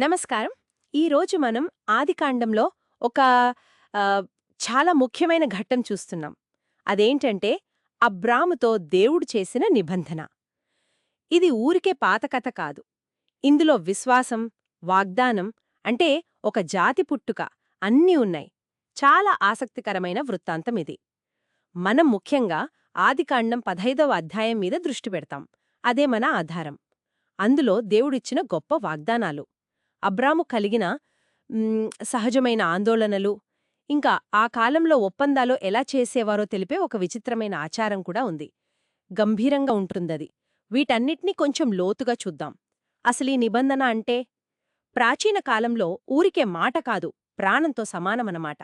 నమస్కారం. ఈరోజు మనం ఆదికాండంలో ఒక చాలా ముఖ్యమైన ఘట్టం చూస్తున్నాం. అదేంటంటే అబ్రాముతో దేవుడు చేసిన నిబంధన. ఇది ఊరికే పాతకథ కాదు. ఇందులో విశ్వాసం వాగ్దానం అంటే ఒక జాతి పుట్టుక అన్నీ ఉన్నాయి. చాలా ఆసక్తికరమైన వృత్తాంతం ఇది. మనం ముఖ్యంగా ఆదికాండం పదహైదవ అధ్యాయం మీద దృష్టి పెడతాం. అదే మన ఆధారం. అందులో దేవుడిచ్చిన గొప్ప వాగ్దానాలు. అబ్రాము కలిగిన సహజమైన ఆందోళనలు ఇంకా ఆ కాలంలో ఒప్పందాలు ఎలా చేసేవారో తెలిపే ఒక విచిత్రమైన ఆచారం కూడా ఉంది. గంభీరంగా ఉంటుందది. వీటన్నిటినీ కొంచెం లోతుగా చూద్దాం. అసలీ నిబంధన అంటే ప్రాచీన కాలంలో ఊరికే మాట కాదు ప్రాణంతో సమానమన్నమాట.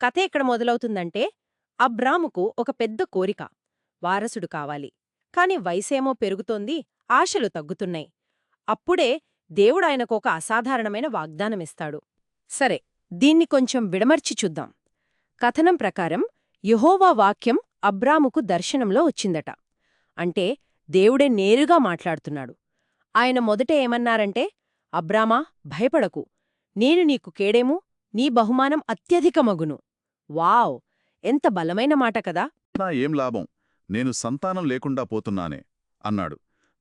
కథ ఎక్కడ మొదలవుతుందంటే అబ్రాముకు ఒక పెద్ద కోరిక వారసుడు కావాలి. కాని వయసేమో పెరుగుతోంది ఆశలు తగ్గుతున్నాయి. అప్పుడే దేవుడాయనకు ఒక అసాధారణమైన వాగ్దానమిస్తాడు. సరే దీన్ని కొంచెం విడమర్చి చూద్దాం. కథనం ప్రకారం యెహోవా వాక్యం అబ్రాముకు దర్శనంలో వచ్చిందట. అంటే దేవుడే నేరుగా మాట్లాడుతున్నాడు. ఆయన మొదట ఏమన్నారంటే అబ్రామా భయపడకు. నేను నీకు కేడేము నీ బహుమానం అత్యధికమగును. వావ్! ఎంత బలమైన మాట కదా! నా ఏం లాభం? నేను సంతానం లేకుండా పోతున్నానే అన్నాడు.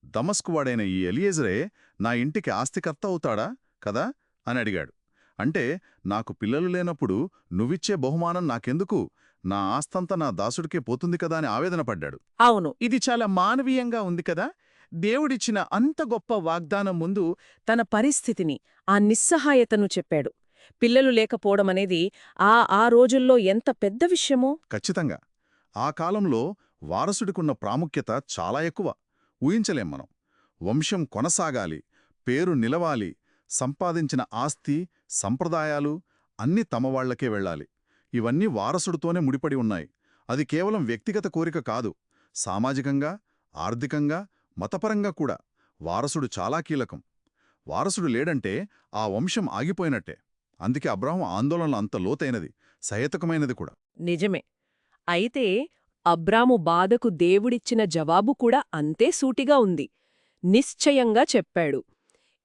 దమస్కువాడైన ఈ ఎలియేజరే నా ఇంటికి ఆస్తికర్త అవుతాడా కదా? అని అడిగాడు. అంటే నాకు పిల్లలు లేనప్పుడు నువ్విచ్చే బహుమానం నాకెందుకు? నా ఆస్తంతా నా దాసుడికే పోతుంది కదా అని ఆవేదన పడ్డాడు. అవును. ఇది చాలా మానవీయంగా ఉంది కదా? దేవుడిచ్చిన అంత గొప్ప వాగ్దానం ముందు తన పరిస్థితిని ఆ నిస్సహాయతను చెప్పాడు. పిల్లలు లేకపోవడమనేది ఆ ఆ రోజుల్లో ఎంత పెద్ద విషయమో? ఖచ్చితంగా. ఆ కాలంలో వారసుడికున్న ప్రాముఖ్యత చాలా ఎక్కువ. ఊహించలేం మనం. వంశం కొనసాగాలి పేరు నిలవాలి సంపాదించిన ఆస్తి సంప్రదాయాలు అన్నీ తమవాళ్ళకే వెళ్ళాలి. ఇవన్నీ వారసుడితోనే ముడిపడి ఉన్నాయి. అది కేవలం వ్యక్తిగత కోరిక కాదు. సామాజికంగా ఆర్థికంగా మతపరంగా కూడా వారసుడు చాలా కీలకం. వారసుడు లేడంటే ఆ వంశం ఆగిపోయినట్టే. అందుకే అబ్రాహం ఆందోళనలు అంత లోతైనది సహేతకమైనది కూడా. నిజమే. అయితే అబ్రాము బాధకు దేవుడిచ్చిన జవాబు కూడా అంతే సూటిగా ఉంది. నిశ్చయంగా చెప్పాడు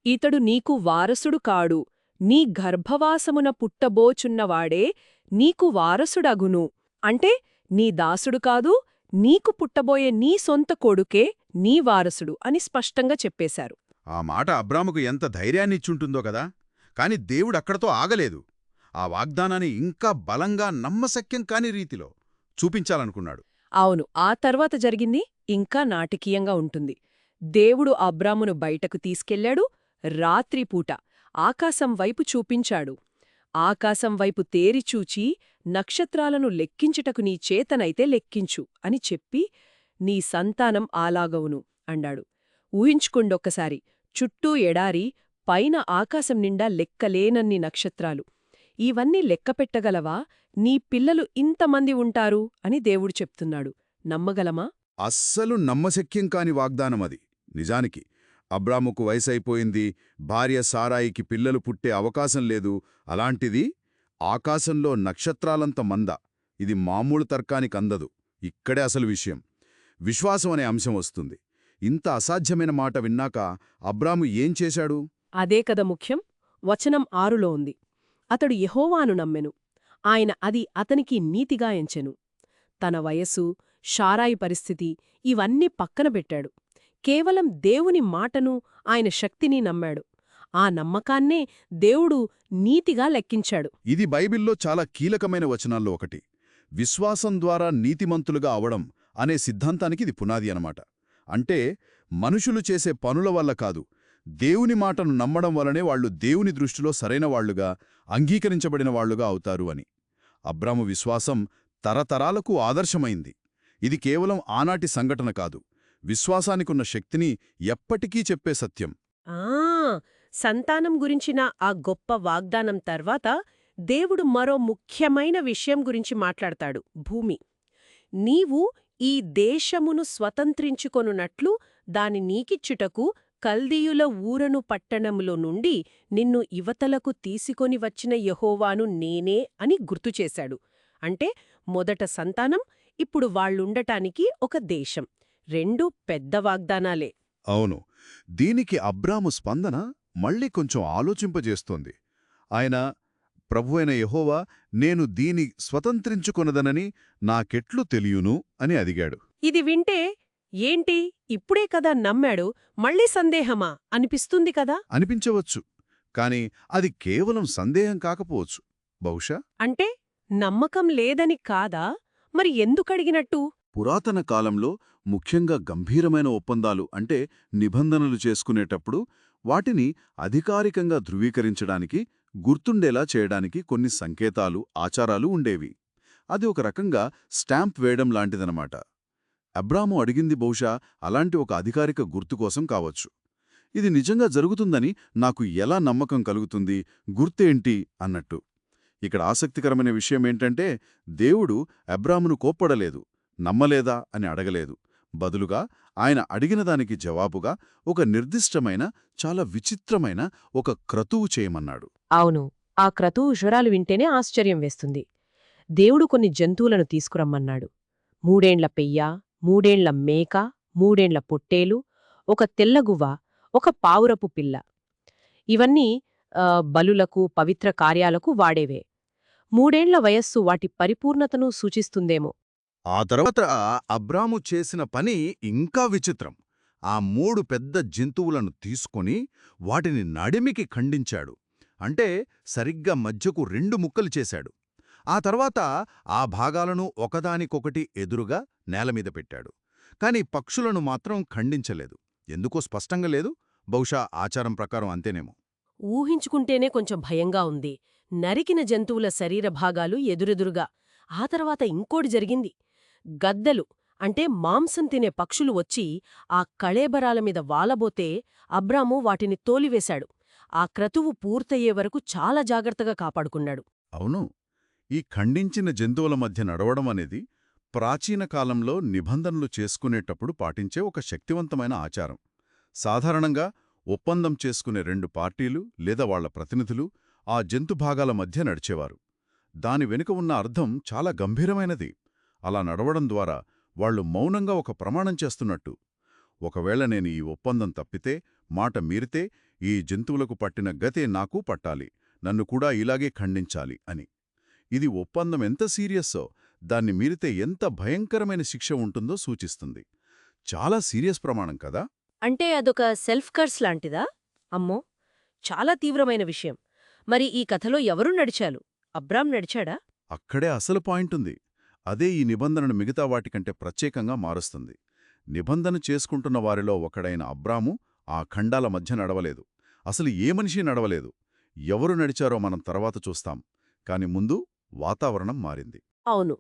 ఇతడు నీకు వారసుడు కాడు నీ గర్భవాసమున పుట్టబోచున్నవాడే నీకు వారసుడగును. అంటే నీ దాసుడు కాదు నీకు పుట్టబోయే నీ సొంత కొడుకే నీ వారసుడు అని స్పష్టంగా చెప్పేశారు. ఆ మాట అబ్రాముకు ఎంత ధైర్యాన్నిచ్చుంటుందో కదా! కాని దేవుడక్కడతో ఆగలేదు. ఆ వాగ్దానాన్ని ఇంకా బలంగా నమ్మశక్యం కాని రీతిలో. చూపించాలనుకున్నాడు. అవును ఆ తర్వాత జరిగింది ఇంకా నాటకీయంగా ఉంటుంది. దేవుడు అబ్రామును బయటకు తీసుకెళ్ళాడు రాత్రిపూట ఆకాశం వైపు చూపించాడు. ఆకాశం వైపు తేరిచూచి నక్షత్రాలను లెక్కించుటకు నీ చేతనైతే లెక్కించు అని చెప్పి నీ సంతానం ఆలాగవును అన్నాడు. ఊహించుకుండొక్కసారి చుట్టూ ఎడారి పైన ఆకాశం నిండా లెక్కలేనన్ని నక్షత్రాలు. ఇవన్నీ లెక్కపెట్టగలవా? నీ పిల్లలు ఇంతమంది ఉంటారు అని దేవుడు చెప్తున్నాడు. నమ్మగలమా? అస్సలు నమ్మశక్యం కాని వాగ్దానమది నిజానికి అబ్రాముకు వయసైపోయింది భార్య సారాయికి పిల్లలు పుట్టే అవకాశం లేదు. అలాంటిది ఆకాశంలో నక్షత్రాలంత మంద. ఇది మామూలు తర్కానికి అందదు. ఇక్కడే అసలు విషయం. విశ్వాసం అనే అంశం వస్తుంది. ఇంత అసాధ్యమైన మాట విన్నాక అబ్రాము ఏం చేశాడు? అదే కద ముఖ్యం. వచనం ఆరులో ఉంది. అతడు యెహోవాను నమ్మెను. ఆయన అది అతనికి నీతిగా ఎంచెను. తన వయస్సు షారాయి పరిస్థితి ఇవన్నీ పక్కన పెట్టాడు. కేవలం దేవుని మాటను ఆయన శక్తిని నమ్మాడు. ఆ నమ్మకాన్నే దేవుడు నీతిగా లెక్కించాడు. ఇది బైబిల్లో చాలా కీలకమైన వచనాల్లో ఒకటి. విశ్వాసం ద్వారా నీతిమంతులుగా అవడం అనే సిద్ధాంతానికి ఇది పునాది అనమాట అంటే మనుషులు చేసే పనుల వల్ల కాదు దేవుని మాటను నమ్మడం వలనే వాళ్ళు దేవుని దృష్టిలో సరైన వాళ్ళుగా అంగీకరించబడిన వాళ్ళుగా అవుతారు అని. అబ్రాము విశ్వాసం తరతరాలకు ఆదర్శమైంది. ఇది కేవలం ఆనాటి సంఘటన కాదు. విశ్వాసానికున్న శక్తిని ఎప్పటికీ చెప్పే సత్యం. ఆ! సంతానం గురించిన ఆ గొప్ప వాగ్దానం తర్వాత దేవుడు మరో ముఖ్యమైన విషయం గురించి మాట్లాడతాడు. భూమి. నీవు ఈ దేశమును స్వతంత్రించుకొనున్నట్లు దాని నీకిచ్చుటకు కల్దీయుల ఊరను పట్టణములో నుండి నిన్ను ఇవతలకు తీసుకొని వచ్చిన యెహోవాను నేనే అని గుర్తుచేశాడు అంటే మొదట సంతానం ఇప్పుడు వాళ్ళుండటానికి ఒక దేశం. రెండూ పెద్ద వాగ్దానాలే. అవును. దీనికి అబ్రాము స్పందన మళ్ళీ కొంచెం ఆలోచింపజేస్తోంది. ఆయన ప్రభువైన యెహోవా నేను దీని స్వతంత్రించుకొనదనని నాకెట్లు తెలియును అని అడిగాడు. ఇది వింటే ఏంటి? ఇప్పుడే కదా నమ్మాడు మళ్ళీ సందేహమా? అనిపిస్తుంది కదా? అనిపించవచ్చు. కాని అది కేవలం సందేహం కాకపోవచ్చు. బహుశా? అంటే నమ్మకం లేదని కాదా? మరి ఎందుకడిగినట్టు? పురాతన కాలంలో ముఖ్యంగా గంభీరమైన ఒప్పందాలు అంటే నిబంధనలు చేసుకునేటప్పుడు వాటిని అధికారికంగా ధృవీకరించడానికి గుర్తుండేలా చేయడానికి కొన్ని సంకేతాలు ఆచారాలు ఉండేవి. అది ఒక రకంగా స్టాంప్ వేయడం లాంటిదనమాట. అబ్రాము అడిగింది బహుశా అలాంటి ఒక అధికారిక గుర్తు కోసం కావచ్చు. ఇది నిజంగా జరుగుతుందని నాకు ఎలా నమ్మకం కలుగుతుంది గుర్తేంటి అన్నట్టు. ఇక్కడ ఆసక్తికరమైన విషయమేంటంటే దేవుడు అబ్రామును కోప్పడలేదు నమ్మలేదా అని అడగలేదు. బదులుగా ఆయన అడిగిన దానికి జవాబుగా ఒక నిర్దిష్టమైన చాలా విచిత్రమైన ఒక క్రతువు చేయమన్నాడు. అవును ఆ క్రతువు జ్వరాలు వింటేనే ఆశ్చర్యం వేస్తుంది. దేవుడు కొన్ని జంతువులను తీసుకురమ్మన్నాడు. మూడేండ్ల పెయ్య మూడేండ్ల మేక మూడేండ్ల పొట్టేలు ఒక తెల్లగువ్వ ఒక పావురపు పిల్ల. ఇవన్నీ బలులకు పవిత్ర కార్యాలకు వాడేవే. మూడేండ్ల వయస్సు వాటి పరిపూర్ణతను సూచిస్తుందేమో. ఆ తర్వాత అబ్రాము చేసిన పని ఇంకా విచిత్రం. ఆ మూడు పెద్ద జంతువులను తీసుకొని వాటిని నడిమికి ఖండించాడు. అంటే సరిగ్గా మధ్యకు రెండు ముక్కలు చేశాడు. ఆ తర్వాత ఆ భాగాలను ఒకదానికొకటి ఎదురుగా నేలమీద పెట్టాడు. కాని పక్షులను మాత్రం ఖండించలేదు. ఎందుకో స్పష్టంగా లేదు. బహుశా ఆచారం ప్రకారం అంతేనేమో. ఊహించుకుంటేనే కొంచెం భయంగా ఉంది. నరికిన జంతువుల శరీర భాగాలు ఎదురెదురుగా. ఆ తర్వాత ఇంకోటి జరిగింది. గద్దలు అంటే మాంసం తినే పక్షులు వచ్చి ఆ కళేబరాల మీద వాలబోతే అబ్రాము వాటిని తోలివేశాడు. ఆ క్రతువు పూర్తయ్యే వరకు చాలా జాగ్రత్తగా కాపాడుకున్నాడు. అవును. ఈ ఖండించిన జంతువుల మధ్య నడవడం అనేది ప్రాచీన కాలంలో నిబంధనలు చేసుకునేటప్పుడు పాటించే ఒక శక్తివంతమైన ఆచారం. సాధారణంగా ఒప్పందం చేసుకునే రెండు పార్టీలు లేదా వాళ్ళ ప్రతినిధులు ఆ జంతుభాగాల మధ్య నడిచేవారు. దాని వెనుక ఉన్న అర్థం చాలా గంభీరమైనది. అలా నడవడం ద్వారా వాళ్ళు మౌనంగా ఒక ప్రమాణం చేస్తున్నట్టు. ఒకవేళ నేను ఈ ఒప్పందం తప్పితే మాట మీరితే ఈ జంతువులకు పట్టిన గతే నాకు పట్టాలి. నన్ను కూడా ఇలాగే ఖండించాలి అని. ఇది ఒప్పందం ఎంత సీరియస్సో దాన్ని మీరితే ఎంత భయంకరమైన శిక్ష ఉంటుందో సూచిస్తుంది. చాలా సీరియస్ ప్రమాణం కదా? అంటే అదొక సెల్ఫ్ కర్స్ లాంటిదా? అమ్మో! చాలా తీవ్రమైన విషయం. మరి ఈ కథలో ఎవరు నడిచాలు అబ్రాం నడిచాడా? అక్కడే అసలు పాయింటుంది. అదే ఈ నిబంధనను మిగతా వాటికంటే ప్రత్యేకంగా మారుస్తుంది. నిబంధన చేసుకుంటున్న వారిలో ఒకడైన అబ్రాము ఆ ఖండాల మధ్య నడవలేదు. అసలు ఏ మనిషి నడవలేదు. ఎవరు నడిచారో మనం తర్వాత చూస్తాం. కాని ముందు వాతావరణం మారింది. అవును.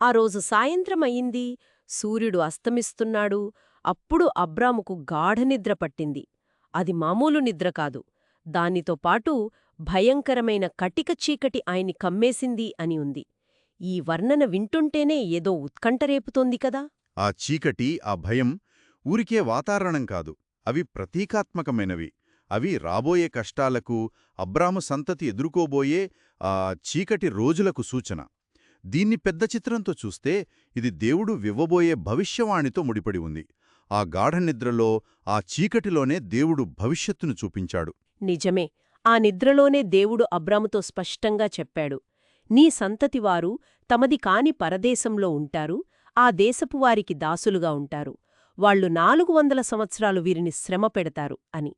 ఆ రోజు సాయంత్రం అయింది సూర్యుడు అస్తమిస్తున్నాడు. అప్పుడు అబ్రాముకు గాఢనిద్ర పట్టింది. అది మామూలు నిద్ర కాదు. దానితో పాటు భయంకరమైన కటిక చీకటి ఆయన్ని కమ్మేసింది అని ఉంది. ఈ వర్ణన వింటుంటేనే ఏదో ఉత్కంఠ రేపుతోంది కదా! ఆ చీకటి ఆ భయం ఊరికే వాతావరణం కాదు. అవి ప్రతీకాత్మకమైనవి. అవి రాబోయే కష్టాలకు అబ్రాము సంతతి ఎదుర్కోబోయే ఆ చీకటి రోజులకు సూచన. దీన్ని పెద్ద చిత్రంతో చూస్తే ఇది దేవుడు వివ్వబోయే భవిష్యవాణితో ముడిపడి ఉంది. ఆ గాఢనిద్రలో ఆ చీకటిలోనే దేవుడు భవిష్యత్తును చూపించాడు. నిజమే ఆ నిద్రలోనే దేవుడు అబ్రాముతో స్పష్టంగా చెప్పాడు. నీ సంతతివారు తమది కాని పరదేశంలో ఉంటారు ఆ దేశపు వారికి దాసులుగా ఉంటారు. వాళ్ళు నాలుగు వందల సంవత్సరాలు వీరిని శ్రమ పెడతారు అని.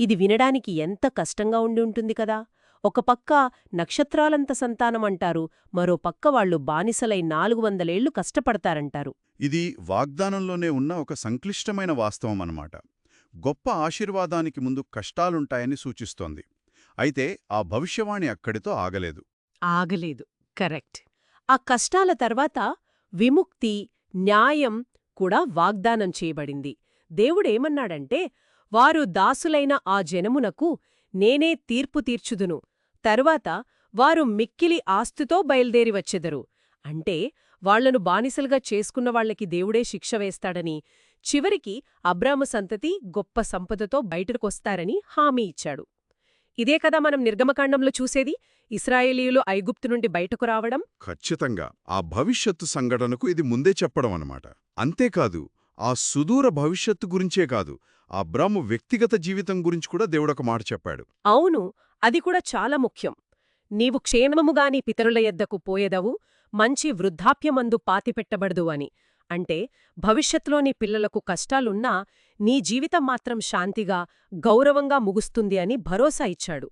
ఇది వినడానికి ఎంత కష్టంగా ఉండి ఉంటుంది కదా. ఒక పక్క నక్షత్రాలంత సంతానమంటారు మరో పక్క వాళ్ళు బానిసలై నాలుగు వందలేళ్ళు కష్టపడతారంటారు. ఇది వాగ్దానంలోనే ఉన్న ఒక సంక్లిష్టమైన వాస్తవం అన్నమాట. గొప్ప ఆశీర్వాదానికి ముందు కష్టాలుంటాయని సూచిస్తోంది. అయితే ఆ భవిష్యవాణి అక్కడితో ఆగలేదు. ఆగలేదు. కరెక్ట్. ఆ కష్టాల తర్వాత విముక్తి న్యాయం కూడా వాగ్దానం చేయబడింది. దేవుడేమన్నాడంటే వారు దాసులైన ఆ జనమునకు నేనే తీర్పు తీర్చుదును. తరువాత వారు మిక్కిలి ఆస్తుతో బయల్దేరి వచ్చెదరు. అంటే వాళ్ళను బానిసలుగా చేసుకున్న వాళ్ళకి దేవుడే శిక్ష వేస్తాడని చివరికి అబ్రాము సంతతి గొప్ప సంపదతో బయటకొస్తారని హామీ ఇచ్చాడు. ఇదే కదా మనం నిర్గమకాండంలో చూసేది? ఇస్రాయేలీయులు ఐగుప్తు నుండి బయటకు రావడం? ఖచ్చితంగా. ఆ భవిష్యత్తు సంఘటనకు ఇది ముందే చెప్పడం అన్నమాట. అంతేకాదు ఆ సుదూర భవిష్యత్తు గురించే కాదు అబ్రాము వ్యక్తిగత జీవితం గురించి కూడా దేవుడొక మాట చెప్పాడు. అవును అది కూడా చాలా ముఖ్యం. నీవు క్షేమముగాని పితరుల ఎద్దకు పోయెదవు మంచి వృద్ధాప్యమందు పాతిపెట్టబడదు అని. అంటే భవిష్యత్తులోని పిల్లలకు కష్టాలున్నా నీ జీవితం మాత్రం శాంతిగా గౌరవంగా ముగుస్తుంది అని భరోసా ఇచ్చాడు.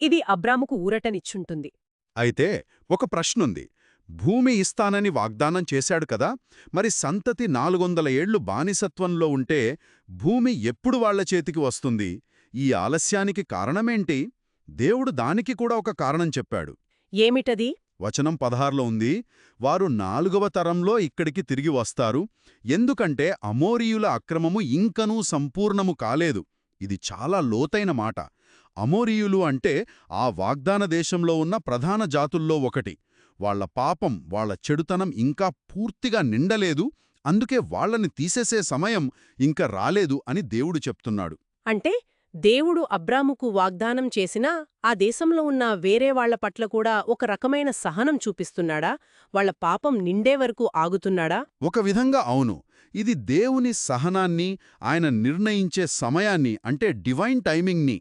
ఇది అబ్రాముకు ఊరటనిచ్చుంటుంది. అయితే ఒక ప్రశ్నుంది. భూమి ఇస్తానని వాగ్దానం చేశాడు కదా. మరి సంతతి నాలుగొందల ఏళ్ళు బానిసత్వంలో ఉంటే భూమి ఎప్పుడు వాళ్ళ చేతికి వస్తుంది? ఈ ఆలస్యానికి కారణమేంటి? దేవుడు దానికి కూడా ఒక కారణం చెప్పాడు. ఏమిటది? వచనం పదహారులో ఉంది. వారు నాలుగవ తరంలో ఇక్కడికి తిరిగి వస్తారు. ఎందుకంటే అమోరీయుల అక్రమము ఇంకనూ సంపూర్ణము కాలేదు. ఇది చాలా లోతైన మాట. అమోరీయులు అంటే ఆ వాగ్దాన దేశంలో ఉన్న ప్రధాన జాతుల్లో ఒకటి. వాళ్ళ పాపం వాళ్ళ చెడుతనం ఇంకా పూర్తిగా నిండలేదు. అందుకే వాళ్ళని తీసేసే సమయం ఇంకా రాలేదు అని దేవుడు చెప్తున్నాడు. అంటే దేవుడు అబ్రాముకు వాగ్దానం చేసినా ఆ దేశంలో ఉన్న వేరే వాళ్ళ పట్ల కూడా ఒక రకమైన సహనం చూపిస్తున్నాడా? వాళ్ళ పాపం నిండే వరకు ఆగుతున్నాడా? ఒక విధంగా అవును. ఇది దేవుని సహనాన్ని ఆయన నిర్ణయించే సమయాన్ని అంటే డివైన్ టైమింగ్ని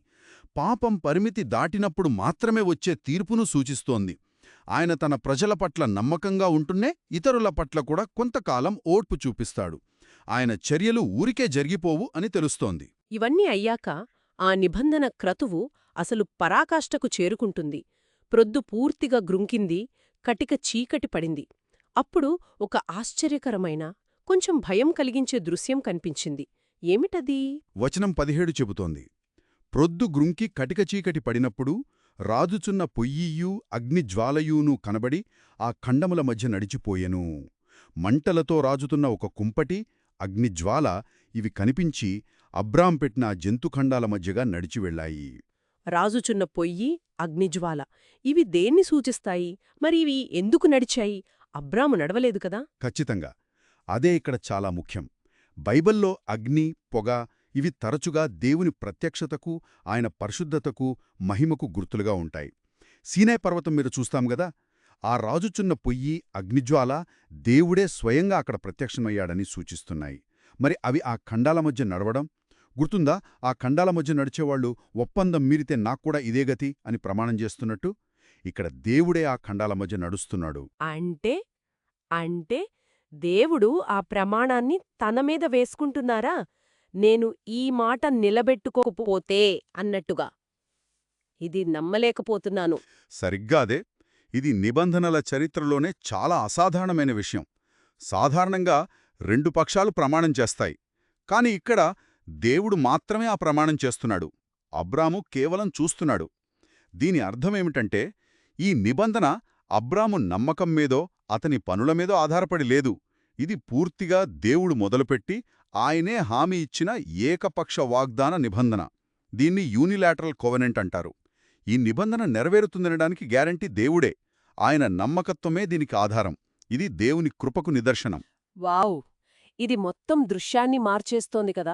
పాపం పరిమితి దాటినప్పుడు మాత్రమే వచ్చే తీర్పును సూచిస్తోంది. ఆయన తన ప్రజల పట్ల నమ్మకంగా ఉంటున్నే ఇతరుల పట్ల కూడా కొంతకాలం ఓర్పు చూపిస్తాడు. ఆయన చర్యలు ఊరికే జరిగిపోవు అని తెలుస్తోంది. ఇవన్నీ అయ్యాక ఆ నిబంధన క్రతువు అసలు పరాకాష్ఠకు చేరుకుంటుంది. ప్రొద్దు పూర్తిగా గ్రుంకింది కటిక చీకటి పడింది. అప్పుడు ఒక ఆశ్చర్యకరమైన కొంచెం భయం కలిగించే దృశ్యం కనిపించింది. ఏమిటది? వచనం పదిహేడు చెబుతోంది. ప్రొద్దు గ్రుంకి కటిక చీకటి పడినప్పుడు రాజుచున్న పొయ్యియూ అగ్నిజ్వాలయూనూ కనబడి ఆ ఖండముల మధ్య నడిచిపోయెను. మంటలతో రాజుతున్న ఒక కుంపటి అగ్నిజ్వాల ఇవి కనిపించి అబ్రాం పెట్టిన జంతుఖండాల మధ్యగా నడిచి వెళ్ళాయి. రాజుచున్న పొయ్యి అగ్నిజ్వాల ఇవి దేన్ని సూచిస్తాయి? మరి ఇవి ఎందుకు నడిచాయి? అబ్రాము నడవలేదు కదా? ఖచ్చితంగా. అదే ఇక్కడ చాలా ముఖ్యం. బైబల్లో అగ్ని పొగ ఇవి తరచుగా దేవుని ప్రత్యక్షతకు ఆయన పరిశుద్ధతకు మహిమకు గుర్తులుగా ఉంటాయి. సీనాయ్ పర్వతం మీరు చూస్తాం గదా? ఆ రాజుచున్న పొయ్యి అగ్నిజ్వాల దేవుడే స్వయంగా అక్కడ ప్రత్యక్షమయ్యాడని సూచిస్తున్నాయి. మరి అవి ఆ ఖండాల మధ్య నడవడం? గుర్తుందా? ఆ ఖండాల మధ్య నడిచేవాళ్ళు ఒప్పందం మీరితే నాక్కూడా ఇదే గతి అని ప్రమాణం చేస్తున్నట్టు? ఇక్కడ దేవుడే ఆ ఖండాల మధ్య నడుస్తున్నాడు. అంటే? అంటే దేవుడు ఆ ప్రమాణాన్ని తన మీద వేసుకుంటున్నారా? నేను ఈ మాట నిలబెట్టుకోకపోతే అన్నట్టుగా. ఇది నమ్మలేకపోతున్నాను. సరిగ్గా అదే. ఇది నిబంధనల చరిత్రలోనే చాలా అసాధారణమైన విషయం. సాధారణంగా రెండు పక్షాలు ప్రమాణం చేస్తాయి. కాని ఇక్కడ దేవుడు మాత్రమే ఆ ప్రమాణం చేస్తున్నాడు. అబ్రాము కేవలం చూస్తున్నాడు. దీని అర్థమేమిటంటే ఈ నిబంధన అబ్రాము నమ్మకం మీదో అతని పనుల మీదో ఆధారపడి లేదు. ఇది పూర్తిగా దేవుడు మొదలుపెట్టి ఆయనే హామీ ఇచ్చిన ఏకపక్ష వాగ్దాన నిబంధన. దీన్ని యూనిలాటరల్ కోవెనెంట్ అంటారు. ఈ నిబంధన నెరవేరుతుందనడానికి గ్యారంటీ దేవుడే. ఆయన నమ్మకత్వమే దీనికి ఆధారం. ఇది దేవుని కృపకు నిదర్శనం. వావ్! ఇది మొత్తం దృశ్యాన్ని మార్చేస్తోంది కదా.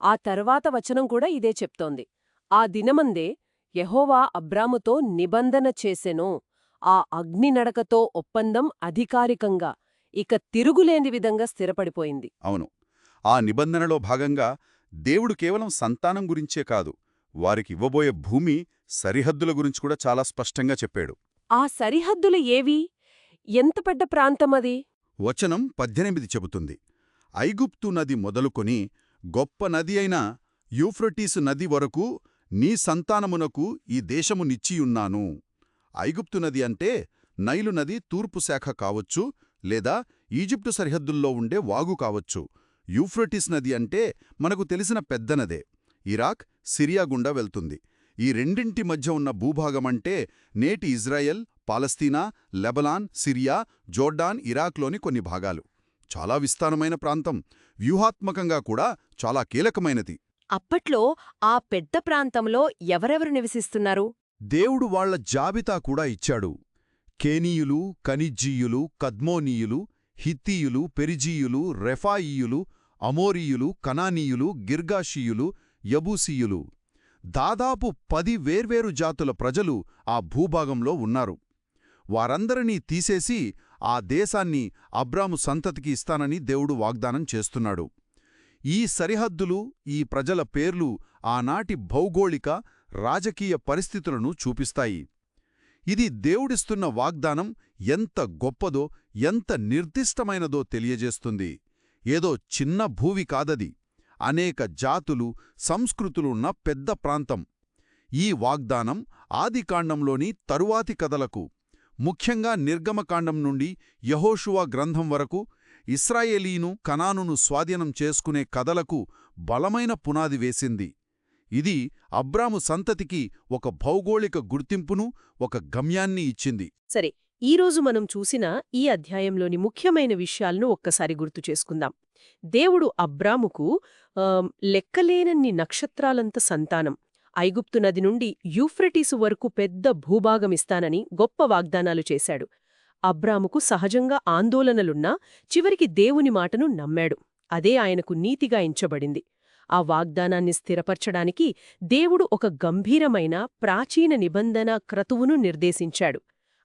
ఆ తర్వాత వచనం కూడా ఇదే చెప్తోంది. ఆ దినమందే యెహోవా అబ్రాముతో నిబంధన చేసెను. ఆ అగ్నినడకతో ఒప్పందం అధికారికంగా ఇక తిరుగులేని విధంగా స్థిరపడిపోయింది. అవును. ఆ నిబంధనలో భాగంగా దేవుడు కేవలం సంతానం గురించే కాదు వారికి ఇవ్వబోయే భూమి సరిహద్దుల గురించి కూడా చాలా స్పష్టంగా చెప్పాడు. ఆ సరిహద్దులు ఏవి? ఎంత పెద్ద ప్రాంతమది వచనం పద్దెనిమిది చెబుతుంది. ఐగుప్తు నది మొదలుకొని గొప్ప నది అయిన యూఫ్రటీసు నది వరకు నీ సంతానమునకు ఈ దేశము నిచ్చియున్నాను. ఐగుప్తు నది అంటే నైలు నది తూర్పు శాఖ కావచ్చు లేదా ఈజిప్టు సరిహద్దుల్లో ఉండే వాగు కావచ్చు. యూఫ్రటిస్ నది అంటే మనకు తెలిసిన పెద్ద నదే. ఇరాక్ సిరియా గుండా వెళ్తుంది. ఈ రెండింటి మధ్య ఉన్న భూభాగమంటే నేటి Israel Palestine Lebanon Syria Jordan ఇరాక్లోని కొన్ని భాగాలు. చాలా విస్తారమైన ప్రాంతం. వ్యూహాత్మకంగా కూడా చాలా కీలకమైనది. అప్పట్లో ఆ పెద్ద ప్రాంతంలో ఎవరెవరు నివసిస్తున్నారు? దేవుడు వాళ్ళ జాబితా కూడా ఇచ్చాడు. కేనీయులు కనిజ్జీయులు కద్మోనీయులు హిత్తీయులు పెరిజీయులు రెఫాయియులు అమోరీయులు కనానీయులు గిర్గాషీయులు యబూసీయులు. దాదాపు పది వేర్వేరు జాతుల ప్రజలు ఆ భూభాగంలో ఉన్నారు. వారందరినీ తీసేసి ఆ దేశాన్ని అబ్రాము సంతతికి ఇస్తానని దేవుడు వాగ్దానం చేస్తున్నాడు. ఈ సరిహద్దులు ఈ ప్రజల పేర్లు ఆనాటి భౌగోళిక రాజకీయ పరిస్థితులను చూపిస్తాయి. ఇది దేవుడిస్తున్న వాగ్దానం ఎంత గొప్పదో ఎంత నిర్దిష్టమైనదో తెలియజేస్తుంది. ఏదో చిన్న భూవి కాదది. అనేక జాతులు సంస్కృతులున్న పెద్ద ప్రాంతం. ఈ వాగ్దానం ఆదికాండంలోని తరువాతి కథలకు ముఖ్యంగా నిర్గమకాండం నుండి యహోషువా గ్రంథం వరకు ఇస్రాయేలీను కనానును స్వాధీనం చేసుకునే కథలకు బలమైన పునాది వేసింది. ఇది అబ్రాము సంతతికి ఒక భౌగోళిక గుర్తింపును ఒక గమ్యాన్ని ఇచ్చింది. సరే ఈరోజు మనం చూసిన ఈ అధ్యాయంలోని ముఖ్యమైన విషయాలను ఒక్కసారి గుర్తు చేసుకుందాం. దేవుడు అబ్రాముకు లెక్కలేనన్ని నక్షత్రాలంత సంతానం. ఐగుప్తు నది నుండి యూఫ్రటీసు వరకు పెద్ద భూభాగమిస్తానని గొప్ప వాగ్దానాలు చేశాడు. అబ్రాముకు సహజంగా ఆందోళనలున్నా చివరికి దేవుని మాటను నమ్మాడు. అదే ఆయనకు నీతిగా ఎంచబడింది. ఆ వాగ్దానాన్ని స్థిరపరచడానికి దేవుడు ఒక గంభీరమైన ప్రాచీన నిబంధన క్రతువును నిర్దేశించాడు.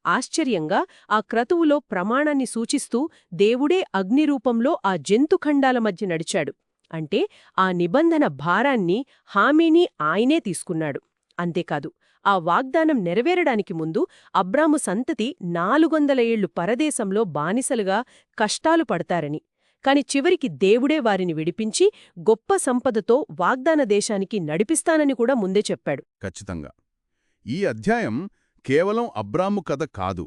ఆశ్చర్యంగా ఆ క్రతువులో ప్రమాణాన్ని సూచిస్తూ దేవుడే అగ్నిరూపంలో ఆ జంతుఖండాల మధ్య నడిచాడు. అంటే ఆ నిబంధన భారాన్ని హామీని ఆయనే తీసుకున్నాడు. అంతేకాదు ఆ వాగ్దానం నెరవేరడానికి ముందు అబ్రాము సంతతి నాలుగొందల ఏళ్ళు పరదేశంలో బానిసలుగా కష్టాలు పడతారని కాని చివరికి దేవుడే వారిని విడిపించి గొప్ప సంపదతో వాగ్దాన దేశానికి నడిపిస్తానని కూడా ముందే చెప్పాడు. ఖచ్చితంగా. ఈ అధ్యాయం కేవలం అబ్రాము కథ కాదు.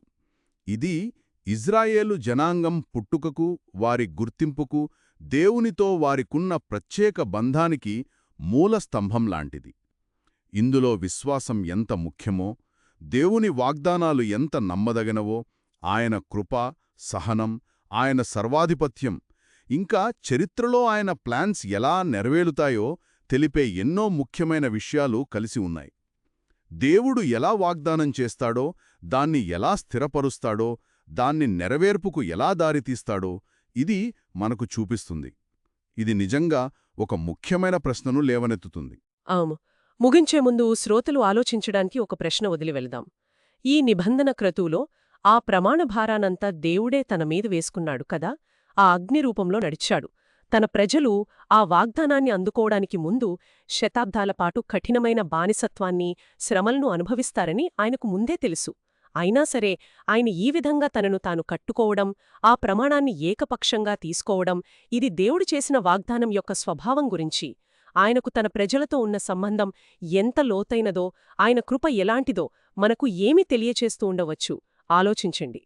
ఇది ఇజ్రాయేలు జనాంగం పుట్టుకకు వారి గుర్తింపుకు దేవునితో వారికున్న ప్రత్యేక బంధానికి మూల స్తంభం లాంటిది. ఇందులో విశ్వాసం ఎంత ముఖ్యమో దేవుని వాగ్దానాలు ఎంత నమ్మదగినవో ఆయన కృప సహనం ఆయన సర్వాధిపత్యం ఇంకా చరిత్రలో ఆయన ప్లాన్స్ ఎలా నెరవేలుతాయో తెలిపే ఎన్నో ముఖ్యమైన విషయాలు కలిసి ఉన్నాయి. దేవుడు ఎలా వాగ్దానం చేస్తాడో దాన్ని ఎలా స్థిరపరుస్తాడో దాన్ని నెరవేర్పుకు ఎలా దారితీస్తాడో ఇది మనకు చూపిస్తుంది. ఇది నిజంగా ఒక ముఖ్యమైన ప్రశ్నను లేవనెత్తుతుంది. అవును. ముగించే ముందు శ్రోతలు ఆలోచించడానికి ఒక ప్రశ్న వదిలి వెళదాం. ఈ నిబంధన క్రతువులో ఆ ప్రమాణ భారానంతా దేవుడే తన మీద వేసుకున్నాడు కదా? ఆ అగ్ని రూపంలో నడిచాడు. తన ప్రజలు ఆ వాగ్దానాన్ని అందుకోవడానికి ముందు శతాబ్దాల పాటు కఠినమైన బానిసత్వాన్ని శ్రమలను అనుభవిస్తారని ఆయనకు ముందే తెలుసు. అయినా సరే ఆయన ఈ విధంగా తనను తాను కట్టుకోవడం ఆ ప్రమాణాన్ని ఏకపక్షంగా తీసుకోవడం ఇది దేవుడు చేసిన వాగ్దానం యొక్క స్వభావం గురించి. ఆయనకు తన ప్రజలతో ఉన్న సంబంధం ఎంత లోతైనదో ఆయన కృప ఎలాంటిదో మనకు ఏమి తెలియచేస్తూ ఉండవచ్చు. ఆలోచించండి.